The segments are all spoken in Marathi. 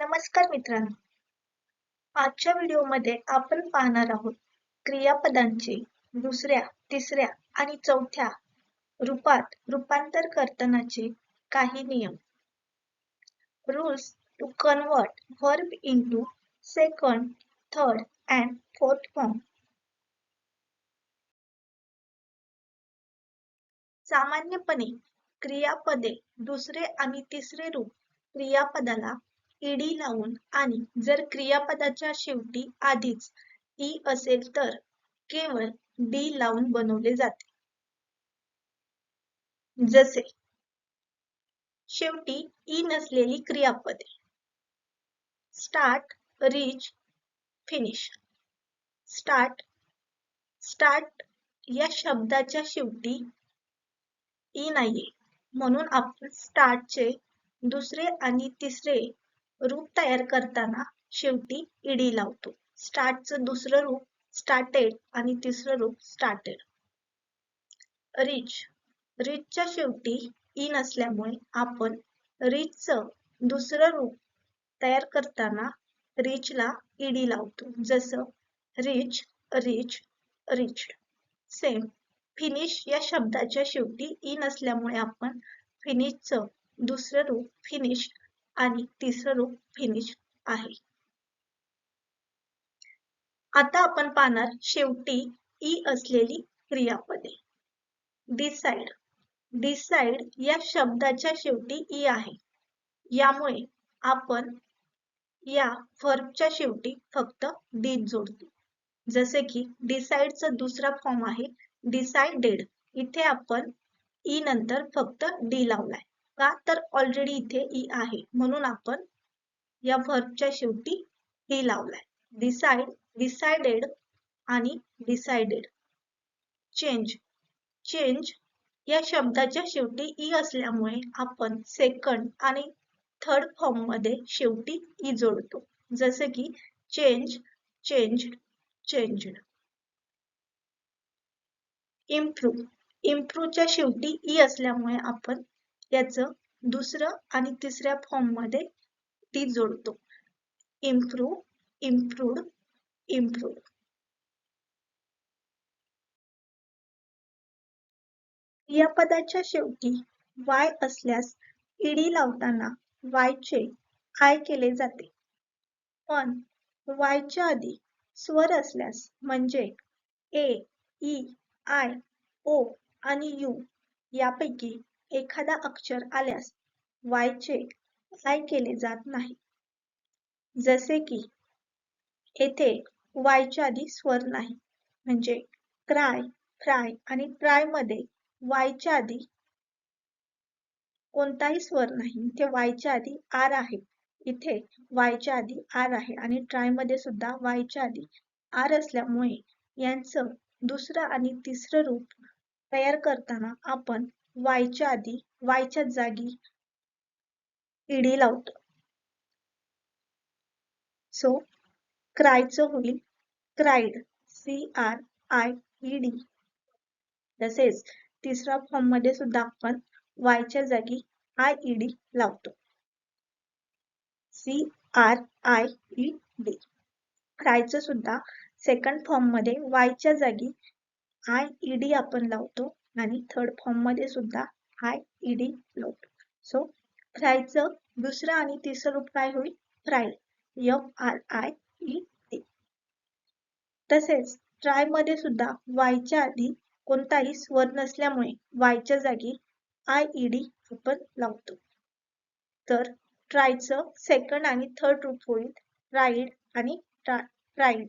नमस्कार मित्रांनो. आजच्या व्हिडिओमध्ये आपण पाहणार आहोत क्रियापदांचे दुसऱ्या तिसऱ्या आणि चौथ्या रूपात रूपांतर करतानाचे काही नियम. Rules to convert verb into second third and fourth form सामान्यपणे क्रियापदे दुसरे आणि तिसरे रूप क्रियापदाला ईडी लावून आणि जर क्रियापदाच्या शेवटी आधीच ई असेल तर केवळ डी लावून बनवले जाते. जसे शेवटी ई नसलेली क्रियापदे. Start reach finish start start या शब्दाच्या शेवटी ई नाहीये. म्हणून आपण स्टार्टचे दुसरे आणि तिसरे रूप तयार करताना शेवटी इडी लावतो. स्टार्टचं दुसरं रूप स्टार्टेड आणि तिसरं रूप स्टार्टेड रिच रिचच्या शेवटी ई नसल्यामुळे आपण रिचचं दुसरं रूप तयार करताना रिचला ईडी लावतो. जसं reach reach reach same finish या शब्दाच्या शेवटी ई नसल्यामुळे आपण फिनिशचं दुसरं रूप फिनिश आणि तिसरं रूप फिनिश आहे. आता आपण पाहणार शेवटी ई असलेली क्रियापदे. डिसाइड डिसाइड या शब्दाच्या शेवटी ई आहे. यामुळे आपण या फर्बच्या शेवटी फक्त डी जोडतो. जसे की डिसाइडचा दुसरा फॉर्म आहे. डिसाइडेड इथे आपण ई नंतर फक्त डी लावलाय. का तर ऑलरेडी इथे ई आहे. म्हणून आपण या व्हर्बच्या शेवटी ही लावलाय. डिसाइड डिसाइडेड आणि डिसाइडेड चेंज चेंज या शब्दाच्या शेवटी ई असल्यामुळे आपण सेकंड आणि थर्ड फॉर्ममध्ये शेवटी ई जोडतो. जसे की चेंज चेंज्ड चेंज्ड इम्प्रूव्ह इम्प्रूव्हच्या शेवटी ई असल्यामुळे आपण याचं दुसरं आणि तिसऱ्या फॉर्ममध्ये टी जोडतो. इम्प्रूव्ह इम्प्रूव्ड इम्प्रूव्ड क्रियापदाच्या शेवटी वाय असल्यास ईडी लावताना वायचे आय केले जाते? पण वायच्या आधी स्वर असल्यास म्हणजे ए ई आय ओ आणि यू यापैकी एखादा अक्षर आल्यास वायचे आय केले जात नाही. जसे की येथे वायच्या आधी स्वर नाही म्हणजे क्राय फ्राय आणि ट्रायमध्ये वायच्या आधी कोणताही स्वर नाही. इथे वायच्या आधी आर आहे. इथे वायच्या आधी आर आहे आणि ट्रायमध्ये सुद्धा वायच्या आधी आर असल्यामुळे यांचं दुसरं आणि तिसरं रूप तयार करताना आपण वायच्या आधी वायच्या जागी ईडी लावतो. सो क्रायचं होईल. Cried C R I E D तसेच तिसऱ्या फॉर्ममध्ये सुद्धा आपण वायच्या जागी आय ई डी लावतो. C R I E D क्रायचं सुद्धा सेकंड फॉर्ममध्ये वायच्या जागी आय ई डी आपण लावतो. आणि थर्ड फॉर्ममध्ये सुद्धा आय ई डी सो फ्रायचं दुसरं आणि तिसरं रूप काय होईल? Fried F R I E D तसेच ट्रायमध्ये सुद्धा वायच्या आधी कोणताही स्वर नसल्यामुळे वायच्या जागी आय ई डी आपण लावतो. तर ट्रायचं सेकंड आणि थर्ड रूप होईल. राईड आणि try ride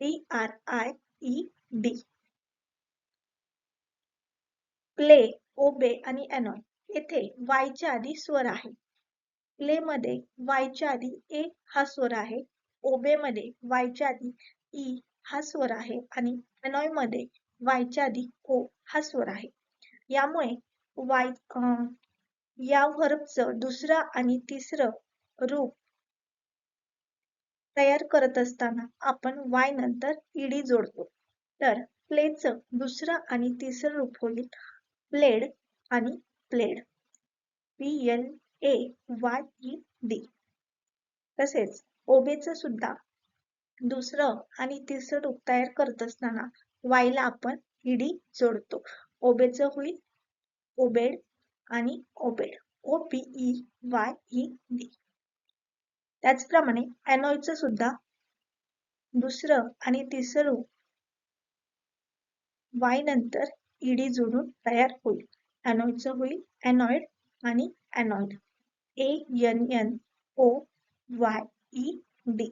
T R I E D play obey आणि एनॉय येथे वायच्या आधी स्वर आहे. प्ले मध्ये वायच्या आधी ए हा स्वर आहे ओबे मध्ये वायच्या आधी ई हा स्वर आहे आणि एनॉयमध्ये वायच्या आधी ओ हा स्वर आहे. यामुळे वाय या व्हर्बचं दुसरं आणि तिसरं रूप तयार करत असताना आपण वाय नंतर ईडी जोडतो. तर प्लेचं दुसरं आणि तिसरं रूप होईल. प्लेड आणि played. P L A Y E D तसेच ओबेचं सुद्धा दुसरं आणि तिसरं रूप तयार करत असताना वायला आपण ईडी जोडतो. ओबेचं होईल ओबेड आणि obeyed. O P E Y E D. त्याचप्रमाणे अॅनॉयचं सुद्धा दुसरं आणि तिसरं रूप वाय नंतर ईडी जोडून तयार होईल. अॅनॉइडचं होईल. अॅनॉइड आणि annoyed A N N O Y E D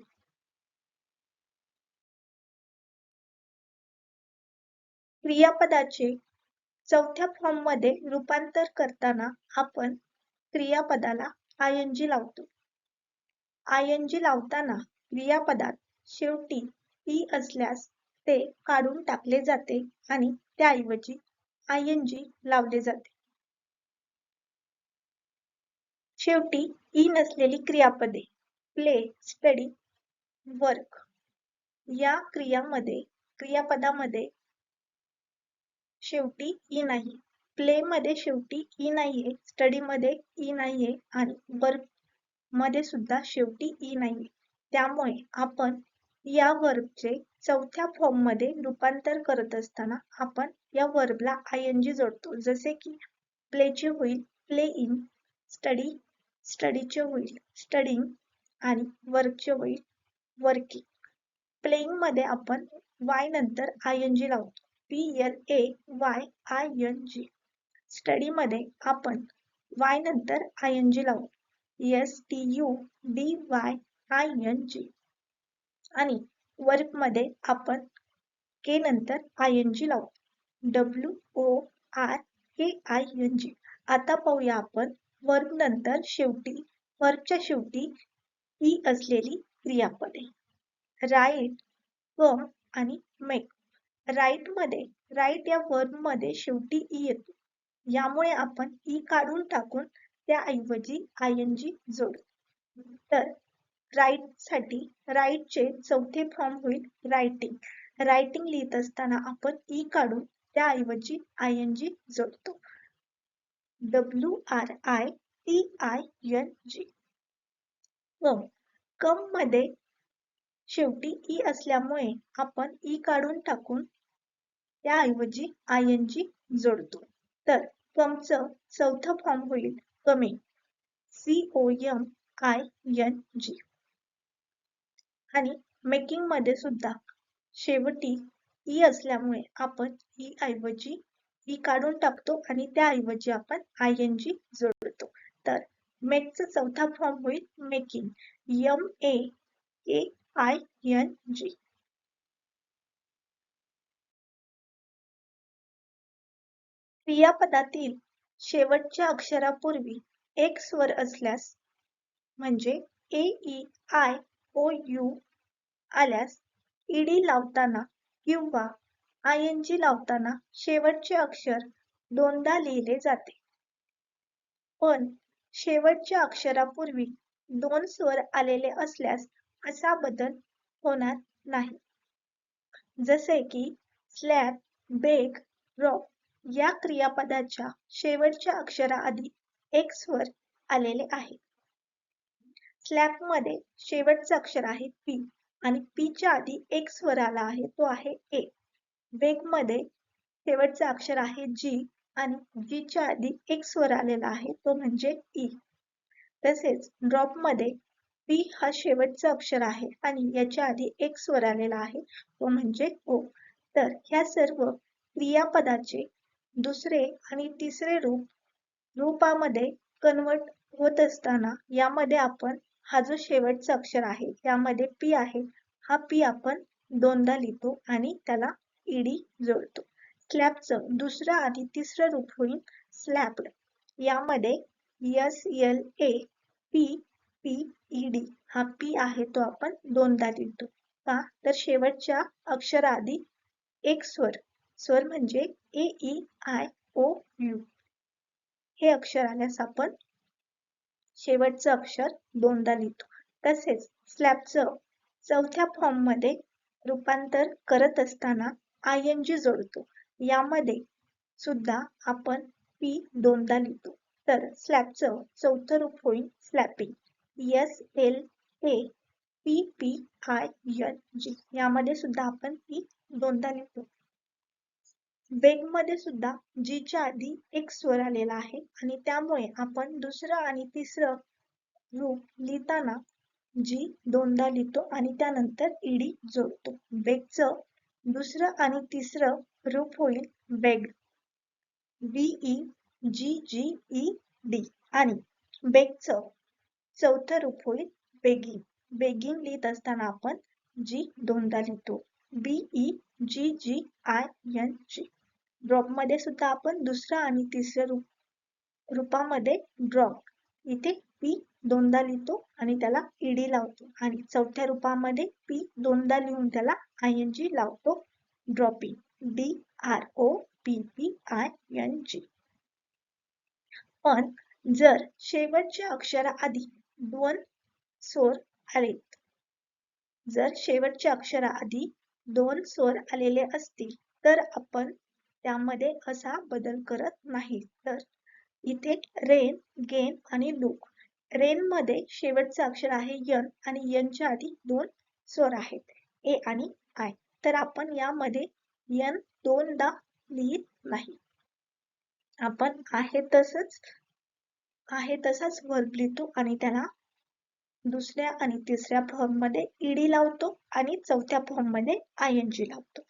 क्रियापदाचे चौथ्या फॉर्ममध्ये रूपांतर करताना आपण क्रियापदाला आयनजी लावतो. आयनजी लावताना क्रियापदात शेवटी ई असल्यास ते काढून टाकले जाते आणि त्याऐवजी आय एन जी लावले जाते. शेवटी ई नसलेली क्रियापदे प्ले स्टडी वर्क या क्रियामध्ये क्रियापदामध्ये शेवटी ई नाही. प्ले मध्ये शेवटी ई नाहीये स्टडी मध्ये ई नाहीये आणि वर्कमध्ये सुद्धा शेवटी ई नाहीये. त्यामुळे आपण या वर्बचे चौथ्या फॉर्ममध्ये रूपांतर करत असताना आपण या वर्बला आय एन जी जोडतो. जसे की प्लेचे होईल प्ले इन स्टडी स्टडीचे होईल स्टडिंग आणि वर्कचे होईल वर्किंग प्लेइंगमध्ये आपण वाय नंतर आय एन जी लावतो. P L A Y I N G study मध्ये आपण वाय नंतर आय एन जी लावू S T U D Y I N G आणि वर्कमध्ये आपण के नंतर आय एन जी लावू. W O R K I N G आता पाहूया आपण वर्क नंतर शेवटी वर्कच्या शेवटी ई असलेली क्रियापदे. राईट कम आणि मेक राईटमध्ये राईट या वर्बमध्ये शेवटी ई येतो. यामुळे आपण ई काढून टाकून त्याऐवजी आय एन जी जोडू. तर राईटसाठी राईटचे चौथे फॉर्म होईल रायटिंग रायटिंग लिहित असताना आपण ई काढून त्याऐवजी आय एन जी जोडतो. W R I T I N G come कममध्ये शेवटी ई असल्यामुळे आपण ई काढून टाकून त्याऐवजी आय एन जी जोडतो. तर कमचं चौथं फॉर्म होईल. Coming C O M I N G आणि मेकिंगमध्ये सुद्धा शेवटी ई असल्यामुळे आपण ई ऐवजी ई काढून टाकतो आणि त्याऐवजी आपण आय एन जी जोडतो. तर मेकचा चौथा फॉर्म होईल making M A A I N G क्रियापदातील शेवटच्या अक्षरापूर्वी एक स्वर असल्यास म्हणजे A E I O U आल्यास ईडी लावताना किंवा आय एन जी लावताना शेवटचे अक्षर दोनदा लिहिले जाते. पण शेवटच्या अक्षरापूर्वी दोन स्वर आलेले असल्यास असा बदल होणार नाही. जसे की स्लॅब बेग रॉक या क्रियापदाच्या शेवटच्या अक्षराआधी एक स्वर आलेले आहे. स्लॅबमध्ये शेवटचं अक्षर आहे पी. आणि पी च्या आधी एक स्वर आला आहे तो आहे ए वेगमध्ये शेवटचं अक्षर आहे जी आणि जी च्या आधी एक स्वर आलेला आहे तो म्हणजे ई तसेच ड्रॉपमध्ये पी हा शेवटचं अक्षर आहे आणि याच्या आधी एक स्वर आलेला आहे तो म्हणजे ओ तर ह्या सर्व क्रियापदाचे दुसरे आणि तिसरे रूप रूपामध्ये कन्वर्ट होत असताना यामध्ये आपण हा जो शेवटचा अक्षर आहे यामध्ये पी आहे. हा पी आपण दोनदा लिहितो आणि त्याला ईडी जोडतो. स्लॅबचं दुसरं आणि तिसरं रूप होईल स्लॅबड यामध्ये S L A P P E D हा पी आहे तो आपण दोनदा लिहितो. का तर शेवटच्या अक्षराआधी एक स्वर. स्वर म्हणजे A E I O U हे अक्षर आल्यास आपण शेवटचं अक्षर दोनदा लिहितो. तसेच स्लॅबचं चौथ्या फॉर्ममध्ये रूपांतर करत असताना आय एन जी जोडतो. यामध्ये सुद्धा आपण पी दोनदा लिहितो. तर स्लॅबचं चौथं रूप होईल slapping S L A P P I N G यामध्ये सुद्धा आपण पी दोनदा लिहितो. वेगमध्ये सुद्धा जीच्या आधी एक स्वर आलेला आहे. आणि त्यामुळे आपण दुसरं आणि तिसरं रूप लिहिताना जी दोनदा लिहितो आणि त्यानंतर ईडी जोडतो. वेगचं दुसरं आणि तिसरं रूप होईल veg. V E G G E D. आणि बेगचं चौथं रूप होईल बेगिंग बेगिंग लिहित असताना आपण जी दोनदा लिहितो. B E G G I N G. ड्रॉपमध्ये सुद्धा आपण दुसरा आणि तिसऱ्या रूप रूपामध्ये ड्रॉप इथे पी दोनदा लिहितो आणि त्याला ईडी लावतो. आणि चौथ्या रूपामध्ये पी दोनदा लिहून त्याला आय एन जी लावतो. Dropping D R O P P I N G पण जर शेवटच्या अक्षराआधी दोन स्वर आलेत जर शेवटच्या अक्षराआधी दोन स्वर आलेले असतील तर आपण त्यामध्ये असा बदल करत नाही. तर इथे रेन गेन आणि लूक रेन मध्ये शेवटचं अक्षर आहे यन आणि यनच्या आधी दोन स्वर आहेत ए आणि आय तर आपण यामध्ये यन दोनदा लिहित नाही. आपण आहे तसंच आहे तसाच वर्ग लिहितो आणि त्याला दुसऱ्या आणि तिसऱ्या फॉर्ममध्ये ईडी लावतो आणि चौथ्या फॉर्ममध्ये आय एन जी लावतो.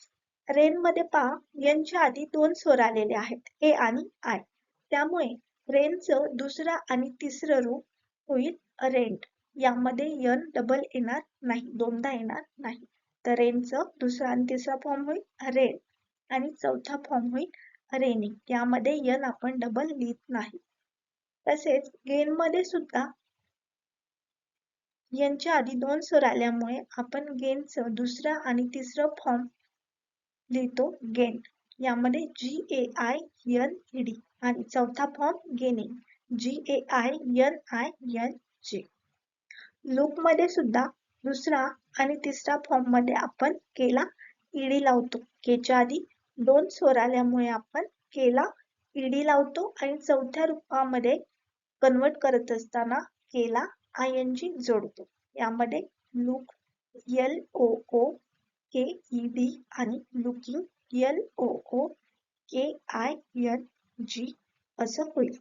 रेन मध्ये पहा यांच्या आधी दोन स्वर आलेले आहेत ए आणि आय. त्यामुळे रेनचं दुसरा आणि तिसरं रूप होईल रेंट. यामध्ये यन डबल येणार नाही दोनदा येणार नाही. तर रेनचं दुसरा आणि तिसरा फॉर्म होईल रेन आणि चौथा फॉर्म होईल रेनिंग. यामध्ये यन आपण डबल लिहित नाही. तसेच गेन मध्ये सुद्धा यांच्या आधी दोन स्वर आल्यामुळे आपण गेनचं दुसरा आणि तिसरं फॉर्म लिहितो गेन. यामध्ये G A I N E D आणि चौथा form gaining G A I N I N G लूपमध्ये सुद्धा दुसरा आणि तिसरा फॉर्ममध्ये आपण केला ईडी लावतो. केच्या आधी दोन स्वर आल्यामुळे आपण केला ईडी लावतो आणि चौथ्या रूपामध्ये कन्वर्ट करत असताना केला आय एन जी जोडतो. यामध्ये look L O O K E D आणि looking L O O K I N G असं होईल.